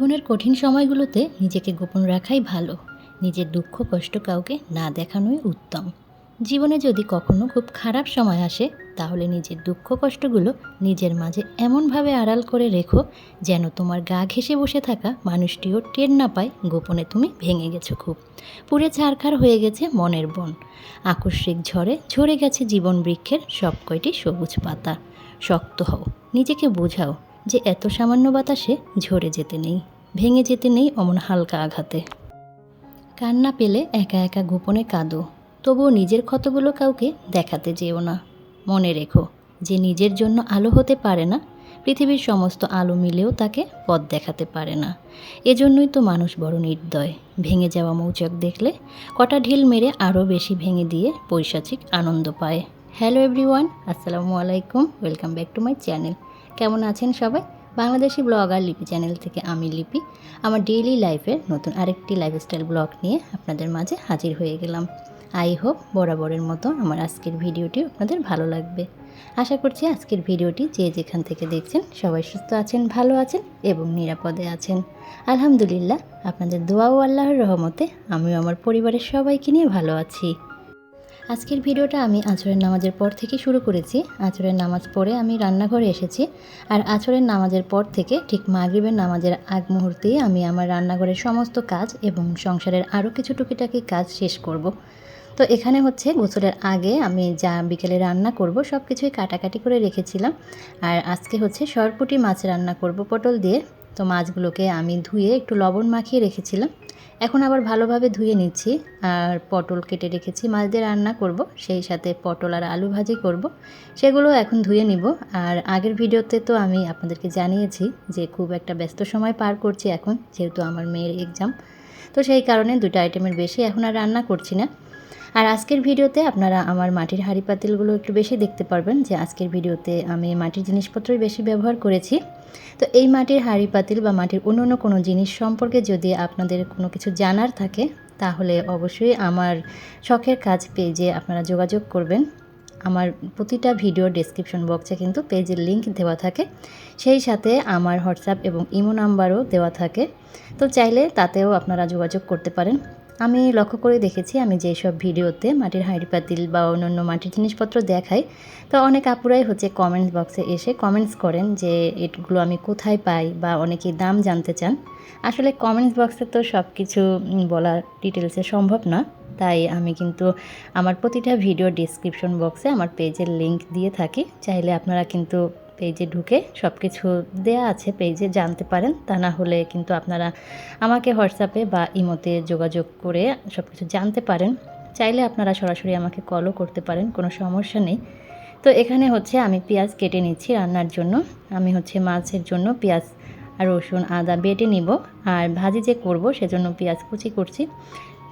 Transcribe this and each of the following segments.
জীবনের কঠিন সময়গুলোতে নিজেকে গোপন রাখাই ভালো। নিজের দুঃখ, কষ্ট কাউকে না দেখানোই উত্তম। জীবনে যদি কখনো খুব খারাপ সময় আসে, তাহলে নিজের দুঃখ, কষ্টগুলো নিজের মাঝে এমনভাবে আড়াল করে রেখো যেন তোমার গা ঘেঁষে বসে থাকা মানুষটিও টের না পায় গোপনে তুমি ভেঙে গেছো খুব। পুড়ে ছারখার হয়ে গেছে মনের বন। আকস্মিক ঝড়ে ঝরে গেছে জীবন বৃক্ষের সব কয়টি সবুজ পাতা। শক্ত হও, নিজেকে বোঝাও যে এত সামান্য বাতাসে ঝরে যেতে নেই। ভেঙে যেতে নেই অমন হালকা আঘাতে। কান্না পেলে একা একা গোপনে কাঁদো, তবুও নিজের ক্ষতগুলো কাউকে দেখাতে যেও না। মনে রেখো, যে নিজের জন্য আলো হতে পারে না, পৃথিবীর সমস্ত আলো মিলেও তাকে পথ দেখাতে পারে না। এজন্যই তো মানুষ বড় নির্দয়। ভেঙে যাওয়া মৌচক দেখলে কটা ঢিল মেরে আরও বেশি ভেঙে দিয়ে পৈশাচিক আনন্দ পায়। হ্যালো এভরিওয়ান, আসসালামু আলাইকুম, welcome back to my channel. কেমন আছেন সবাই? বাংলাদেশি ব্লগার লিপি চ্যানেল থেকে আমি লিপি। আমার ডেইলি লাইফের নতুন আরেকটি লাইফস্টাইল ব্লগ নিয়ে আপনাদের মাঝে হাজির হয়ে গেলাম। আই হোপ বরাবরের মতো আমার আজকের ভিডিওটি আপনাদের ভালো লাগবে। আশা করছি আজকের ভিডিওটি যে যেখান থেকে দেখছেন, সবাই সুস্থ আছেন, ভালো আছেন এবং নিরাপদে আছেন। আলহামদুলিল্লাহ, আপনাদের দোয়া ও আল্লাহর রহমতে আমিও আমার পরিবারের সবাইকে নিয়ে ভালো আছি। আজকের ভিডিওটা আমি আচরের নামাজের পর থেকে শুরু করেছি। আচরের নামাজ পড়ে আমি রান্নাঘরে এসেছি। আর আচরের নামাজের পর থেকে ঠিক মাগরিবের নামাজের আগ মুহূর্তেই আমি আমার রান্নাঘরের সমস্ত কাজ এবং সংসারের আরও কিছু টুকিটাকি কাজ শেষ করব। তো এখানে হচ্ছে গোসলের আগে আমি যা বিকেলে রান্না করব সব কিছুই কাটাকাটি করে রেখেছিলাম। আর আজকে হচ্ছে সরপুটি মাছ রান্না করব পটল দিয়ে। তো মাছগুলোকে আমি ধুয়ে একটু লবণ মাখিয়ে রেখেছিলাম। এখন আবার ভালোভাবে ধুয়ে নিচ্ছি আর পটল কেটে রেখেছি। মাছ দিয়ে রান্না করব, সেই সাথে পটল আর আলু ভাজি করব। সেগুলো এখন ধুয়ে নিব। আর আগের ভিডিওতে তো আমি আপনাদেরকে জানিয়েছি যে খুব একটা ব্যস্ত সময় পার করছি এখন, যেহেতু আমার মেয়ের এক্সাম তো সেই কারণে দুটো আইটেমের বেশি এখন আর রান্না করছি না। আর আজকের ভিডিওতে আপনারা আমার মাটির হাঁড়ি পাতিলগুলো একটু বেশি দেখতে পারবেন যে আজকের ভিডিওতে আমি মাটির জিনিসপত্রই বেশি ব্যবহার করেছি। তো এই মাটির হাঁড়ি পাতিল বা মাটির অন্য অন্য কোনো জিনিস সম্পর্কে যদি আপনাদের কোনো কিছু জানার থাকে, তাহলে অবশ্যই আমার শখের কাজ পেজে আপনারা যোগাযোগ করবেন। আমার প্রতিটা ভিডিও ডেসক্রিপশন বক্সে কিন্তু পেজের লিংক দেওয়া থাকে। সেই সাথে আমার হোয়াটসঅ্যাপ এবং ইমো নাম্বারও দেওয়া থাকে। তো চাইলে তাতেও আপনারা যোগাযোগ করতে পারেন। আমি লক্ষ্য করে দেখেছি আমি যেসব ভিডিওতে মাটির হাঁড়ি পাতিল বা অন্যান্য মাটির জিনিসপত্র দেখাই, তো অনেক আপুরাই হচ্ছে কমেন্টস বক্সে এসে কমেন্টস করেন যে এগুলো আমি কোথায় পাই বা অনেকেই দাম জানতে চান। আসলে কমেন্টস বক্সে তো সব কিছু বলা ডিটেলসে সম্ভব না, তাই আমি কিন্তু আমার প্রতিটা ভিডিও ডিসক্রিপশন বক্সে আমার পেজের লিংক দিয়ে থাকি। চাইলে আপনারা কিন্তু পেজে ঢুকে সব কিছু দেয়া আছে পেজে, জানতে পারেন। তা না হলে কিন্তু আপনারা আমাকে হোয়াটসঅ্যাপে বা ইমোতে যোগাযোগ করে সব কিছু জানতে পারেন। চাইলে আপনারা সরাসরি আমাকে কলও করতে পারেন, কোনো সমস্যা নেই। তো এখানে হচ্ছে আমি পেঁয়াজ কেটে নিচ্ছি রান্নার জন্য। আমি হচ্ছে মাছের জন্য পেঁয়াজ আর রসুন আদা বেটে নিব। আর ভাজি যে করব সেজন্য পেঁয়াজ কুচি করছি।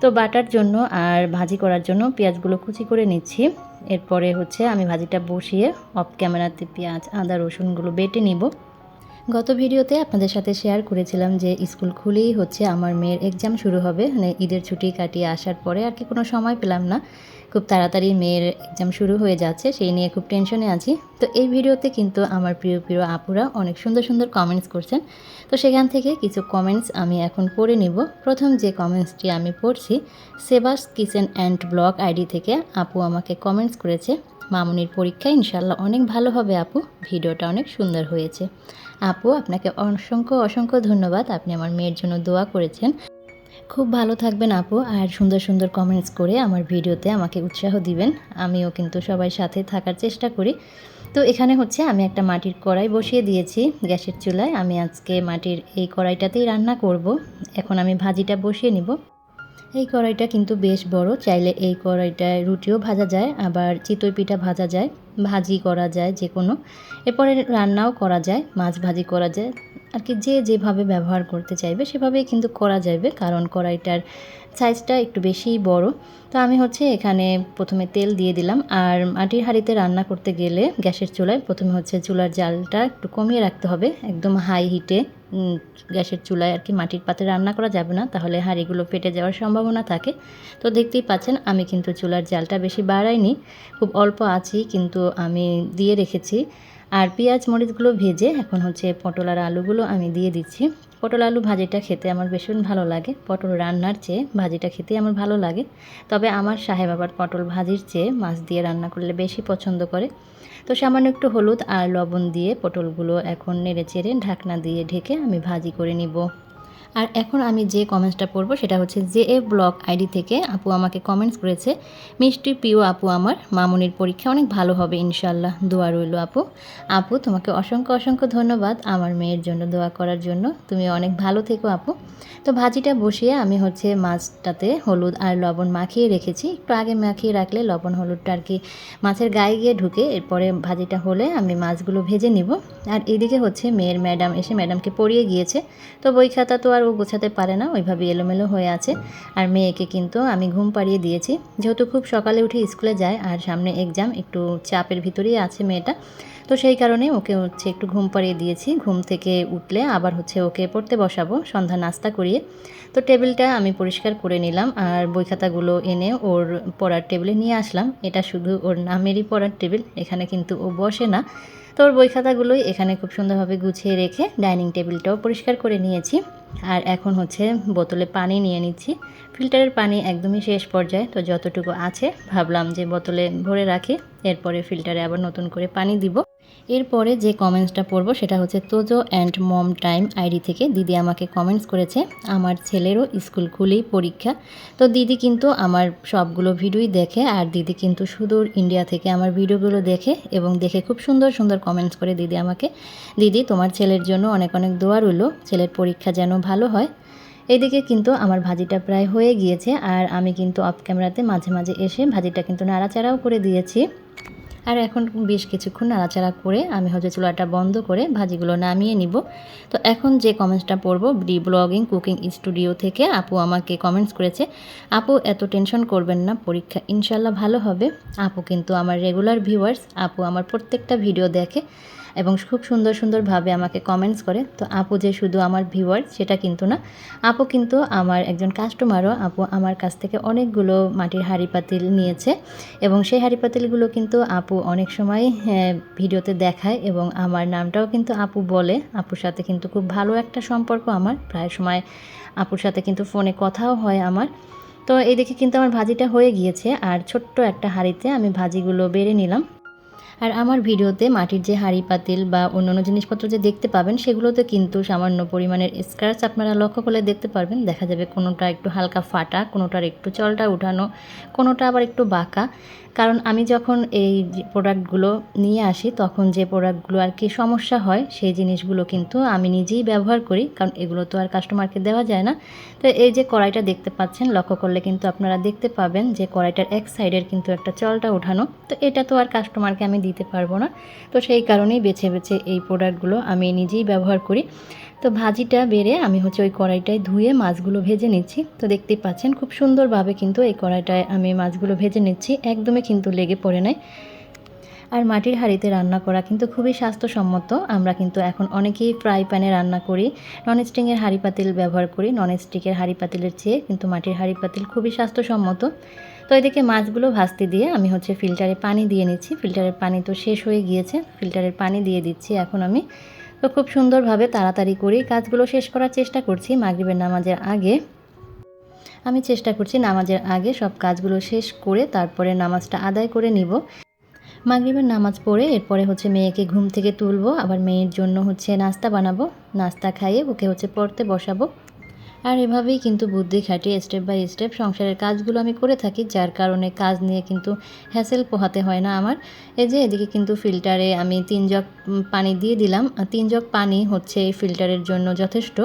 তো বাটার জন্য আর ভাজি করার জন্য পেঁয়াজগুলো কুচি করে নিচ্ছি। এরপরে হচ্ছে আমি ভাজিটা বসিয়ে অফ ক্যামেরাতে পেঁয়াজ, আদা, রসুনগুলো বেটে নিব। গত ভিডিওতে আপনাদের সাথে শেয়ার করেছিলাম যে স্কুল খুলেই হচ্ছে আমার মেয়ের এক্সাম শুরু হবে। মানে ঈদের ছুটি কাটিয়ে আসার পরে আর কি কোনো সময় পেলাম না। খুব তাড়াতাড়ি মেয়ের এক্সাম শুরু হয়ে যাচ্ছে, সেই নিয়ে খুব টেনশনে আছি। তো এই ভিডিওতে কিন্তু আমার প্রিয় প্রিয় আপুরা অনেক সুন্দর সুন্দর কমেন্টস করছেন। তো সেখান থেকে কিছু কমেন্টস আমি এখন পড়ে নিব। প্রথম যে কমেন্টসটি আমি পড়ছি, Sebas kitchen and blog ID থেকে আপু আমাকে কমেন্টস করেছে, মামুনির পরীক্ষা ইনশাল্লাহ অনেক ভালো হবে আপু, ভিডিওটা অনেক সুন্দর হয়েছে। আপু, আপনাকে অসংখ্য অসংখ্য ধন্যবাদ, আপনি আমার মেয়ের জন্য দোয়া করেছেন। খুব ভালো থাকবেন আপু, আর সুন্দর সুন্দর কমেন্টস করে আমার ভিডিওতে আমাকে উৎসাহ দিবেন। আমিও কিন্তু সবাই সাথে থাকার চেষ্টা করি। তো এখানে হচ্ছে আমি একটা মাটির কড়াই বসিয়ে দিয়েছি গ্যাসের চুলায়। আমি আজকে মাটির এই কড়াইটাতেই রান্না করব। এখন আমি ভাজিটা বসিয়ে নিব। এই কড়াইটা কিন্তু বেশ বড়, চাইলে এই কড়াইটায় রুটিও ভাজা যায়, আবার চিতই পিঠা ভাজা যায়, ভাজি করা যায় যে কোনো এরপরে রান্নাও করা যায়, মাছ ভাজি করা যায়। আর কি যে যেভাবে ব্যবহার করতে চাইবে সেভাবেই কিন্তু করা যাবে কারণ কড়াইটার সাইজটা একটু বেশিই বড়। তো আমি হচ্ছে এখানে প্রথমে তেল দিয়ে দিলাম, আর মাটির হাঁড়িতে রান্না করতে গেলে গ্যাসের চুলায় প্রথমে হচ্ছে চুলার জালটা একটু কমিয়ে রাখতে হবে, একদম হাই হিটে গ্যাসের চুলায় আর কি মাটির পাতে রান্না করা যাবে না, তাহলে হাঁড়িগুলো ফেটে যাওয়ার সম্ভাবনা থাকে। তো দেখতেই পাচ্ছেন, আমি কিন্তু চুলার জালটা বেশি বাড়াইনি, খুব অল্প আছি কিন্তু আমি দিয়ে রেখেছি। আর পেঁয়াজ মরিচগুলো ভেজে এখন হচ্ছে পটল আর আলুগুলো আমি দিয়ে দিচ্ছি। পটল আলু ভাজিটা খেতে আমার ভীষণ ভালো লাগে। পটল রান্নার চেয়ে ভাজিটা খেতে আমার ভালো লাগে। তবে আমার সাহেব আবার পটল ভাজির চেয়ে মাছ দিয়ে রান্না করলে বেশি পছন্দ করে। তো সামান্য একটু হলুদ আর লবণ দিয়ে পটলগুলো এখন নেড়ে চেড়ে ঢাকনা দিয়ে ঢেকে আমি ভাজি করে নিব। আর এখন আমি যে কমেন্টসটা পড়ব সেটা হচ্ছে জে এ ব্লগ আইডি থেকে আপু আমাকে কমেন্টস করেছে, মিষ্টি, প্রিয় আপু আমার, মামুনির পরীক্ষা অনেক ভালো হবে ইনশাল্লাহ দোয়া রইল আপু। আপু, তোমাকে অসংখ্য অসংখ্য ধন্যবাদ আমার মেয়ের জন্য দোয়া করার জন্য। তুমি অনেক ভালো থেকো আপু। তো ভাজিটা বসিয়ে আমি হচ্ছে মাছটাতে হলুদ আর লবণ মাখিয়ে রেখেছি। একটু আগে মাখিয়ে রাখলে লবণ হলুদটা আর কি মাছের গায়ে গিয়ে ঢুকে এরপরে ভাজিটা হলে আমি মাছগুলো ভেজে নিব। আর এদিকে হচ্ছে মেয়ের ম্যাডাম এসে ম্যাডামকে পড়িয়ে গিয়েছে। তো বই খাতা তো আর ও গোছাতে পারে না, ওইভাবে এলোমেলো হয়ে আছে। আর মেয়েকে কিন্তু আমি ঘুম পাড়িয়ে দিয়েছি। যেহেতু খুব সকালে উঠে স্কুলে যায়, আর সামনে এক্সাম একটু চাপের ভিতরেই আছে মেয়েটা। তো সেই কারণে ওকে হচ্ছে একটু ঘুম পাড়িয়ে দিয়েছি। ঘুম থেকে উঠলে আবার হচ্ছে ওকে পড়তে বসাবো, সন্ধ্যা নাস্তা করিয়ে। তো টেবিলটা আমি পরিষ্কার করে নিলাম, আর বই খাতাগুলো এনে ওর পড়ার টেবিলে নিয়ে আসলাম। এটা শুধু ওর নামেরই পড়ার টেবিল, এখানে কিন্তু ও বসে না। তো ওর বই খাতাগুলোই এখানে খুব সুন্দরভাবে গুছিয়ে রেখে ডাইনিং টেবিলটাও পরিষ্কার করে নিয়েছি। আর এখন হচ্ছে বোতলে পানি নিয়ে নিচ্ছি। ফিল্টারের পানি একদমই শেষ পর্যায়ে, তো যতটুকু আছে ভাবলাম যে বোতলে ভরে রাখি, এরপরে ফিল্টারে আবার নতুন করে পানি দিব। এরপরে যে কমেন্টসটা পড়ব সেটা হচ্ছে, Tojo and mom time ID থেকে দিদি আমাকে কমেন্টস করেছে, আমার ছেলেরও স্কুল খুলেই পরীক্ষা। তো দিদি কিন্তু আমার সবগুলো ভিডিওই দেখে, আর দিদি কিন্তু সুদূর ইন্ডিয়া থেকে আমার ভিডিওগুলো দেখে এবং দেখে খুব সুন্দর সুন্দর কমেন্টস করে দিদি আমাকে। দিদি, তোমার ছেলের জন্য অনেক অনেক দোয়া রইল, ছেলের পরীক্ষা যেন ভালো হয়। এদিকে কিন্তু আমার ভাজিটা প্রায় হয়ে গিয়েছে, আর আমি কিন্তু অফ ক্যামেরাতে মাঝে মাঝে এসে ভাজিটা কিন্তু নাড়াচাড়াও করে দিয়েছি। আর এখন বেশ কিছুক্ষণ নাড়াচাড়া করে আমি হচ্ছে চুলাটা বন্ধ করে ভাজিগুলো নামিয়ে নিব। তো এখন যে কমেন্টসটা পড়ব ডি ব্লগিং, কুকিং স্টুডিও থেকে আপু আমাকে কমেন্টস করেছে, আপু, এত টেনশন করবেন না, পরীক্ষা ইনশাল্লাহ ভালো হবে। আপু কিন্তু আমার রেগুলার ভিউয়ার্স আপু আমার প্রত্যেকটা ভিডিও দেখে। এবং খুব সুন্দর সুন্দরভাবে আমাকে কমেন্টস করে। তো আপু যে শুধু আমার ভিউয়ার সেটা কিন্তু না। আপু কিন্তু আমার একজন কাস্টমারও আপু আমার কাছ থেকে অনেকগুলো মাটির হাঁড়ি পাতিল নিয়েছে এবং সেই হাঁড়ি পাতিলগুলো কিন্তু আপু অনেক সময় হ্যাঁ, ভিডিওতে দেখায় এবং আমার নামটাও কিন্তু আপু বলে। আপুর সাথে কিন্তু খুব ভালো একটা সম্পর্ক আমার। প্রায় সময় আপুর সাথে কিন্তু ফোনে কথাও হয় আমার। তো এদিকে কিন্তু আমার ভাজিটা হয়ে গিয়েছে। আর ছোট্ট একটা হাঁড়িতে আমি ভাজিগুলো বেড়ে নিলাম। আর আমার ভিডিওতে মাটির যে হাঁড়ি পাতিল বা অন্যান্য জিনিসপত্র যে দেখতে পাবেন, সেগুলোতে কিন্তু সামান্য পরিমাণের স্ক্র্যাচ আপনারা লক্ষ্য করলে দেখতে পারবেন। দেখা যাবে কোনোটা একটু হালকা ফাটা, কোনোটার একটু চলটা উঠানো, কোনোটা আবার একটু বাঁকা। কারণ আমি যখন এই প্রোডাক্টগুলো নিয়ে আসি, তখন যে প্রোডাক্টগুলো আর কি সমস্যা হয়, সেই জিনিসগুলো কিন্তু আমি নিজেই ব্যবহার করি, কারণ এগুলো তো আর কাস্টমারকে দেওয়া যায় না। তো এই যে কড়াইটা দেখতে পাচ্ছেন, লক্ষ্য করলে কিন্তু আপনারা দেখতে পাবেন যে কড়াইটার এক সাইডের কিন্তু একটা চলটা উঠানো তো এটা তো আর কাস্টমারকে আমি দিতে পারব না। তো সেই কারণেই বেছে বেছে এই প্রোডাক্টগুলো আমি নিজেই ব্যবহার করি। তো ভাজিটা বেড়ে আমি হচ্ছে ওই কড়াইটায় ধুয়ে মাছগুলো ভেজে নিচ্ছি। তো দেখতেই পাচ্ছেন খুব সুন্দরভাবে কিন্তু এই কড়াইটায় আমি মাছগুলো ভেজে নিচ্ছি, একদমই কিন্তু লেগে পড়ে নাই। আর মাটির হাঁড়িতে রান্না করা কিন্তু খুবই স্বাস্থ্যসম্মত। আমরা কিন্তু এখন অনেকেই ফ্রাই প্যানে রান্না করি নন স্টিকের হাঁড়ি পাতিল ব্যবহার করি। নন স্টিকের হাঁড়ি পাতিলের চেয়ে কিন্তু মাটির হাঁড়ি পাতিল খুবই স্বাস্থ্যসম্মত। তো এদিকে মাছগুলো ভাজতে দিয়ে আমি হচ্ছে ফিল্টারে পানি দিয়ে নিচ্ছি। ফিল্টারের পানি তো শেষ হয়ে গিয়েছে, ফিল্টারের পানি দিয়ে দিচ্ছি। এখন আমি তো খুব সুন্দরভাবে তাড়াতাড়ি করেই কাজগুলো শেষ করার চেষ্টা করছি মাগরিবের নামাজের আগে। আমি চেষ্টা করছি নামাজের আগে সব কাজগুলো শেষ করে তারপরে নামাজটা আদায় করে নিব। মাগরিবের নামাজ পড়ে এরপরে হচ্ছে মেয়েকে ঘুম থেকে তুলবো, আবার মেয়ের জন্য হচ্ছে নাস্তা বানাবো, নাস্তা খাইয়ে ওকে হচ্ছে পড়তে বসাবো। আর এভাবেই কিন্তু বুদ্ধি খাটিয়ে স্টেপ বাই স্টেপ সংসারের কাজগুলো আমি করে থাকি, যার কারণে কাজ নিয়ে কিন্তু হ্যাসেল পোহাতে হয় না আমার। এই যে এদিকে কিন্তু ফিল্টারে আমি তিন জগ পানি দিয়ে দিলাম। তিন জগ পানি হচ্ছে এই ফিল্টারের জন্য যথেষ্ট।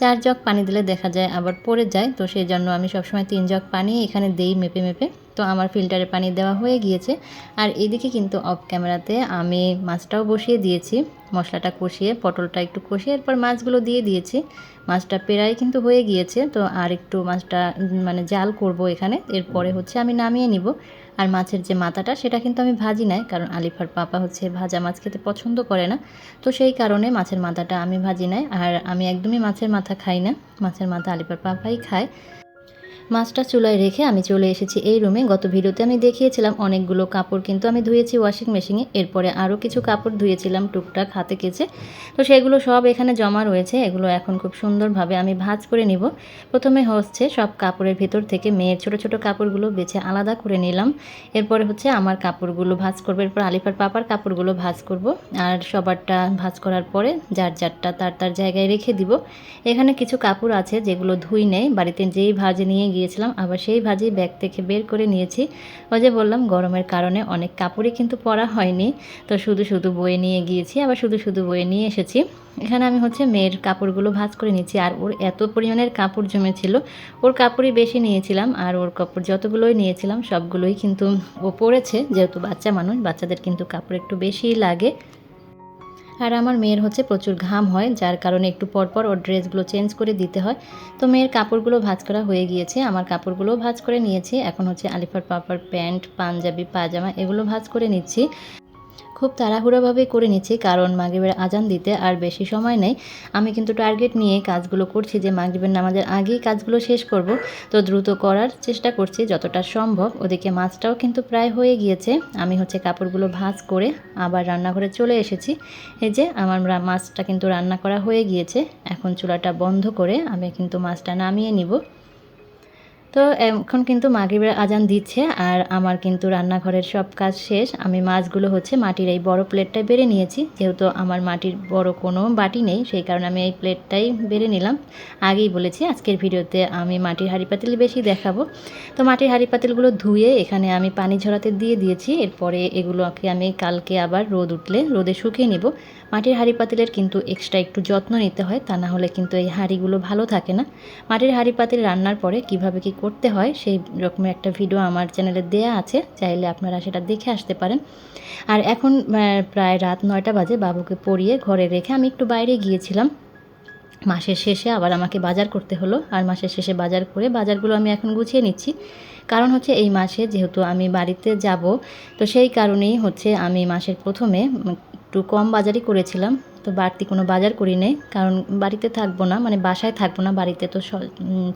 চার জগ পানি দিলে দেখা যায় আবার পড়ে যায়, তো সেই জন্য আমি সবসময় তিন জগ পানি এখানে দেই মেপে মেপে। তো আমার ফিল্টারে পানি দেওয়া হয়ে গিয়েছে। আর এদিকে কিন্তু অফ ক্যামেরাতে আমি মাছটাও বসিয়ে দিয়েছি। মশলাটা কষিয়ে, পটলটা একটু কষিয়ে, এরপর মাছগুলো দিয়ে দিয়েছি। মাছটা পেরাই কিন্তু হয়ে গিয়েছে। তো আর একটু মাছটা মানে জাল করব এখানে। এরপরে হচ্ছে আমি নামিয়ে নিব। আর মাছের যে মাথাটা, সেটা কিন্তু আমি ভাজি নাই। কারণ আলিফার পাপা হচ্ছে ভাজা মাছ খেতে পছন্দ করে না। তো সেই কারণে মাছের মাথাটা আমি ভাজি নাই। আর আমি একদমই মাছের মাথা খাই না। মাছের মাথা আলিফার পাপাই খায়। মাছটা চুলায় রেখে আমি চলে এসেছি এই রুমে। গত ভিডিওতে আমি দেখিয়েছিলাম অনেকগুলো কাপড়, কিন্তু আমি ধুয়েছি ওয়াশিং মেশিনে এরপরে আরও কিছু কাপড় ধুয়েছিলাম টুকটাক, হাতে কেচে। তো সেগুলো সব এখানে জমা রয়েছে, এগুলো এখন খুব সুন্দরভাবে আমি ভাজ করে নিব। প্রথমে হচ্ছে সব কাপড়ের ভেতর থেকে মেয়ের ছোট ছোট কাপড়গুলো বেছে আলাদা করে নিলাম। এরপরে হচ্ছে আমার কাপড়গুলো ভাজ করব। এরপর আলিফার পাপার কাপড়গুলো ভাজ করব। আর সবারটা ভাজ করার পরে যার যারটা তার তার জায়গায় রেখে দিব। এখানে কিছু কাপড় আছে যেগুলো ধুই নেই, বাড়িতে যেই ভাজে নিয়ে গিয়েছিলাম আবার সেই ভাজি ব্যাগ থেকে বের করে নিয়েছি। ওই যে বললাম, গরমের কারণে অনেক কাপড়ই কিন্তু পরা হয়নি। তো শুধু শুধু বয়ে নিয়ে গিয়েছি, আবার শুধু শুধু বয়ে নিয়ে এসেছি। এখানে আমি হচ্ছে মেয়ের কাপড়গুলো ভাজ করে নিয়েছি, আর ওর এত পরিমাণের কাপড় জমেছিল। ওর কাপড়ই বেশি নিয়েছিলাম, আর ওর কাপড় যতগুলোই নিয়েছিলাম, সবগুলোই কিন্তু ও পরেছে। যেহেতু বাচ্চা মানুষ, বাচ্চাদের কিন্তু কাপড় একটু বেশিই লাগে। আর আমার মেয়ের হচ্ছে প্রচুর ঘাম হয়, যার কারণে একটু পরপর ওর ড্রেসগুলো চেঞ্জ করে দিতে হয়। তো মেয়ের কাপড়গুলো ভাজ করা হয়ে গিয়েছে, আমার কাপড়গুলোও ভাজ করে নিয়েছি। এখন হচ্ছে আলিফার পাপার প্যান্ট, পাঞ্জাবি পাজামা এগুলো ভাঁজ করে নিচ্ছি। খুব তাড়াহুড়োভাবে করে নিচ্ছি, কারণ মাগরিবের আজান দিতে আর বেশি সময় নেই। আমি কিন্তু টার্গেট নিয়ে কাজগুলো করছি যে মাগরিবের নামাজের আগেই কাজগুলো শেষ করব। তো দ্রুত করার চেষ্টা করছি যতটা সম্ভব। ওদিকে মাছটাও কিন্তু প্রায় হয়ে গিয়েছে। আমি হচ্ছে কাপড়গুলো ভাঁজ করে আবার রান্নাঘরে চলে এসেছি। এই যে আমার মাছটা কিন্তু রান্না করা হয়ে গিয়েছে। এখন চুলাটা বন্ধ করে আমি কিন্তু মাছটা নামিয়ে নিব। তো এখন কিন্তু মাগরিবের আজান দিচ্ছে আর আমার কিন্তু রান্নাঘরের সব কাজ শেষ। আমি মাছগুলো হচ্ছে মাটির এই বড় প্লেটটায় বেড়ে নিয়েছি। যেহেতু আমার মাটির বড় কোনো বাটি নেই, সেই কারণে আমি এই প্লেটটাই বেড়ে নিলাম। আগেই বলেছি আজকের ভিডিওতে আমি মাটির হাঁড়ি পাতিল বেশি দেখাবো। তো মাটির হাঁড়ি পাতিলগুলো ধুয়ে এখানে আমি পানি ঝরাতে দিয়ে দিয়েছি। এরপরে এগুলোকে আমি কালকে আবার রোদ উঠলে রোদে শুকিয়ে নিব। মাটির হাঁড়ি পাতিলের কিন্তু এক্সট্রা একটু যত্ন নিতে হয়, তা না হলে কিন্তু এই হাঁড়িগুলো ভালো থাকে না। মাটির হাঁড়ি পাতিল রান্নার পরে কীভাবে কি করতে হয়, সেই রকমের একটা ভিডিও আমার চ্যানেলে দেয়া আছে, চাইলে আপনারা সেটা দেখে আসতে পারেন। আর এখন প্রায় রাত নয়টা বাজে, বাবুকে পড়িয়ে ঘরে রেখে আমি একটু বাইরে গিয়েছিলাম। মাসের শেষে আবার আমাকে বাজার করতে হলো, আর মাসের শেষে বাজার করে বাজারগুলো আমি এখন গুছিয়ে নিচ্ছি। কারণ হচ্ছে এই মাসে যেহেতু আমি বাড়িতে যাব, তো সেই কারণেই হচ্ছে আমি মাসের প্রথমে একটু কম বাজারই করেছিলাম। তো বাড়তি কোনো বাজার করি নেই। কারণ বাড়িতে থাকব না মানে বাসায় থাকব না, বাড়িতে তো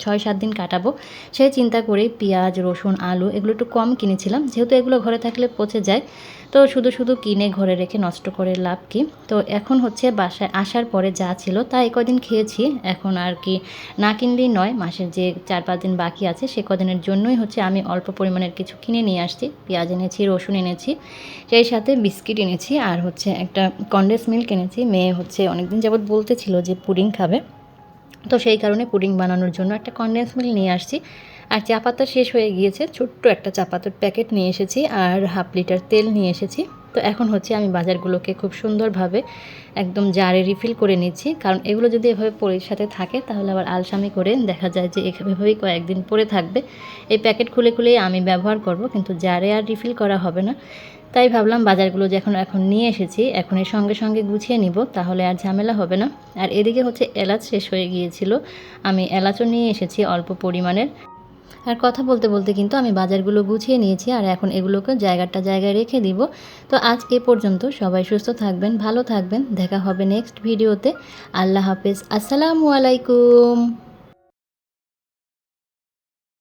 ছয় সাত দিন কাটাবো। সেই চিন্তা করেই পেঁয়াজ, রসুন, আলু এগুলো একটু কম কিনেছিলাম। যেহেতু এগুলো ঘরে থাকলে পচে যায়, তো শুধু শুধু কিনে ঘরে রেখে নষ্ট করে লাভ কি? তো এখন হচ্ছে বাসায় আসার পরে যা ছিল তা এই কদিন খেয়েছি। এখন আর কি না কিনলেই নয়, মাসের যে চার পাঁচ দিন বাকি আছে সে কদিনের জন্যই হচ্ছে আমি অল্প পরিমাণের কিছু কিনে নিয়ে আসছি। পেঁয়াজ এনেছি, রসুন এনেছি, সেই সাথে বিস্কিট এনেছি আর হচ্ছে একটা কন্ডেন্স মিল্ক এনেছি। মেয়ে হচ্ছে অনেকদিন যাবৎ বলতেছিল যে পুডিং খাবে। তো সেই কারণে পুডিং বানানোর জন্য একটা কন্ডেন্স মিল নিয়ে আসছি। আর চা পাতা শেষ হয়ে গিয়েছে, ছোট্ট একটা চা পাতার প্যাকেট নিয়ে এসেছি আর হাফ লিটার তেল নিয়ে এসেছি। তো এখন হচ্ছে আমি বাজারগুলোকে খুব সুন্দরভাবে একদম জারে রিফিল করে নিচ্ছি। কারণ এগুলো যদি এভাবে পরের সাথে থাকে, তাহলে আবার আলসামি করে দেখা যায় যে এভাবেই কয়েকদিন পরে থাকবে। এই প্যাকেট খুলে খুলেই আমি ব্যবহার করব, কিন্তু জারে আর রিফিল করা হবে না। তাই ভাবলাম বাজারগুলো যখন এখন নিয়ে এসেছি, এখন এর সঙ্গে সঙ্গে গুছিয়ে নিব, তাহলে আর ঝামেলা হবে না। আর এদিকে হচ্ছে এলাচ শেষ হয়ে গিয়েছিল। আমি এলাচও নিয়ে এসেছি অল্প পরিমাণের। আর কথা বলতে বলতে কিন্তু আমি বাজারগুলো গুছিয়ে নিয়েছি আর এখন এগুলোকে জায়গাটা জায়গায় রেখে দিব। তো আজ এ পর্যন্ত সবাই সুস্থ থাকবেন, ভালো থাকবেন। দেখা হবে নেক্সট ভিডিওতে আল্লাহ হাফেজ। আসসালামু আলাইকুম।